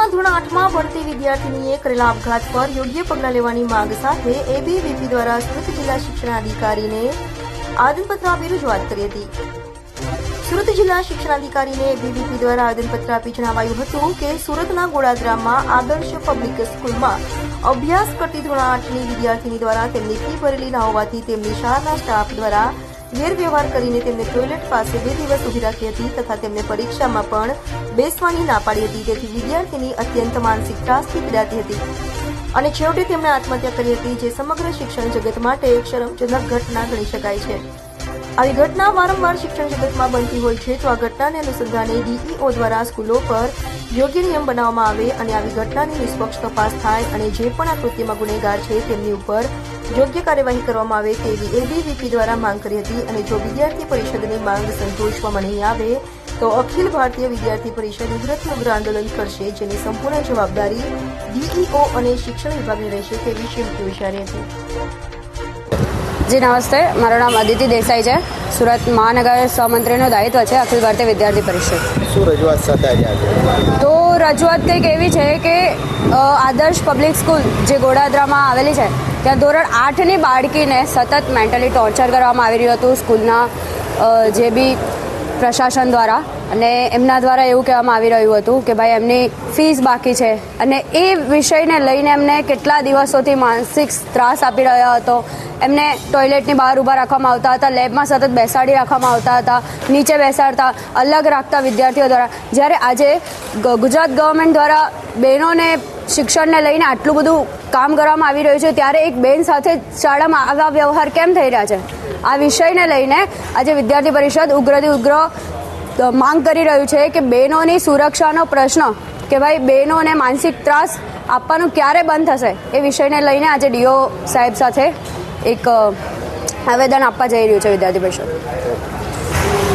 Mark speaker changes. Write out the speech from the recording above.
Speaker 1: સુરતમાં ધોરણ આઠમાં ભણતી વિદ્યાર્થીનીએ કરેલા આપઘાત પર યોગ્ય પગલાં લેવાની માંગ સાથે એબીવીપી દ્વારા સુરત જિલ્લા શિક્ષણાધિકારીને આવેદનપત્ર આપી રજૂઆત કરી હતી. સુરત જિલ્લા શિક્ષણાધિકારીને એબીવીપી દ્વારા આવેદનપત્ર આપી જણાવાયું હતું કે સુરતના ગોળાદરામાં આદર્શ પબ્લિક સ્કૂલમાં અભ્યાસ કરતી ધોરણ આઠની વિદ્યાર્થીની દ્વારા તેમની ફી ભરેલી ના હોવાથી તેમની શાળાના સ્ટાફ દ્વારા ગેરવ્યવહાર કરીને તેમને ટોયલેટ પાસે બે દિવસ ઊભી રાખી હતી તથા તેમને પરીક્ષામાં પણ બેસવાની ના પાડી હતી. તેથી વિદ્યાર્થીની અત્યંત માનસિક ત્રાસથી પીડાતી હતી અને છેવટે તેમણે આત્મહત્યા કરી હતી, જે સમગ્ર શિક્ષણ જગત માટે એક શરમજનક ઘટના ગણી શકાય છે. આવી ઘટના વારંવાર શિક્ષણ જગતમાં બનતી હોય છે, તો આ ઘટનાને અનુસંધાને ડીઈઓ દ્વારા સ્કૂલો પર યોગ્ય નિયમ બનાવવામાં આવે અને આવી ઘટનાની નિષ્પક્ષ તપાસ થાય અને જે પણ આ કૃત્યમાં ગુનેગાર છે, તેમની ઉપર યોગ્ય કાર્યવાહી કરવામાં આવે તેવી એબીવીપી દ્વારા માંગ કરી હતી અને જો વિદ્યાર્થી પરિષદની માંગ સંતોષવામાં નહીં આવે તો અખિલ ભારતીય વિદ્યાર્થી પરિષદ ઉગ્રથી ઉગ્ર આંદોલન કરશે જેની સંપૂર્ણ જવાબદારી ડીઈઓ અને શિક્ષણ વિભાગની રહેશે તેવી શ્રીમતી વિચારી હતી.
Speaker 2: જી નમસ્તે. મારું નામ અદિતિ દેસાઈ છે. સુરત મહાનગર સહમંત્રીનું દાયિત્વ છે અખિલ ભારતીય વિદ્યાર્થી પરિષદ.
Speaker 3: શું રજૂઆત સાથે આજે આજે?
Speaker 2: તો રજૂઆત કંઈક એવી છે કે આદર્શ પબ્લિક સ્કૂલ જે ગોડાદરામાં આવેલી છે, ત્યાં ધોરણ આઠની બાળકીને સતત મેન્ટલી ટોર્ચર કરવામાં આવી રહ્યું હતું. સ્કૂલના જે બી પ્રશાસન દ્વારા અને એમના દ્વારા એવું કહેવામાં આવી રહ્યું હતું કે ભાઈ, એમની ફીસ બાકી છે. અને એ વિષયને લઈને એમને કેટલા દિવસોથી માનસિક ત્રાસ આપી રહ્યો હતો. એમને ટોયલેટની બહાર ઊભા રાખવામાં આવતા હતા લેબમાં સતત બેસાડી રાખવામાં આવતા હતા, નીચે બેસાડતા, અલગ રાખતા વિદ્યાર્થીઓ દ્વારા. જ્યારે આજે ગુજરાત ગવર્મેન્ટ દ્વારા બહેનોને, શિક્ષણને લઈને આટલું બધું કામ કરવામાં આવી રહ્યું છે, ત્યારે એક બેન સાથે શાળામાં આવા વ્યવહાર કેમ થઈ રહ્યા છે? આ વિષયને લઈને આજે વિદ્યાર્થી પરિષદ ઉગ્રથી ઉગ્ર માંગ કરી રહ્યું છે કે બહેનોની સુરક્ષાનો પ્રશ્ન કે ભાઈ બહેનોને માનસિક ત્રાસ આપવાનું ક્યારે બંધ થશે એ વિષયને લઈને આજે ડીઓ સાહેબ સાથે એક આવેદન આપવા જઈ રહ્યું છે વિદ્યાર્થી પરિષદ.